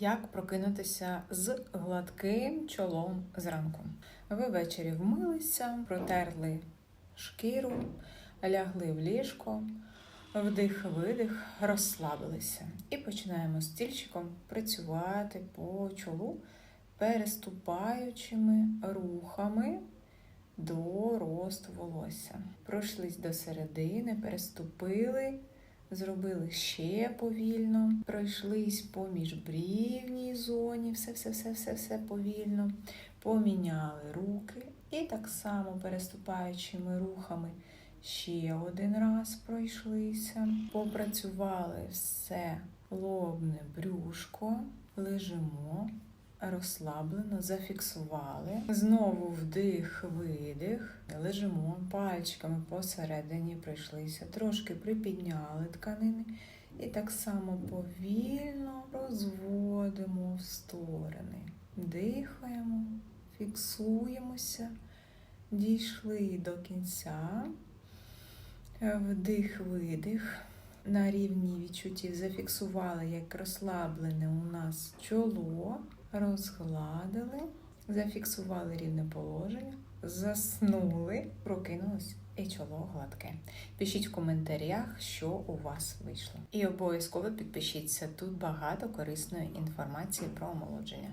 Як прокинутися з гладким чолом зранку? Ви ввечері вмилися, протерли шкіру, лягли в ліжко, вдих-видих, розслабилися. І починаємо стільчиком працювати по чолу, переступаючими рухами до росту волосся. Пройшлись до середини, переступили. Зробили ще повільно, пройшлись по міжбрівній зоні, все, все, все, все, все повільно. Поміняли руки і так само переступаючими рухами ще один раз пройшлися. Попрацювали все лобне брюшко, лежимо. Розслаблено зафіксували. Знову вдих, видих. Лежимо пальчиками посередині пройшлися, трошки припідняли тканини. І так само повільно розводимо в сторони. Дихаємо, фіксуємося, дійшли до кінця. Вдих, видих. На рівні відчуттів зафіксували, як розслаблене у нас чоло розгладили, зафіксували рівне положення, заснули, прокинулись і чоло гладке. Пишіть в коментарях, що у вас вийшло. І обов'язково підпишіться тут багато корисної інформації про омолодження.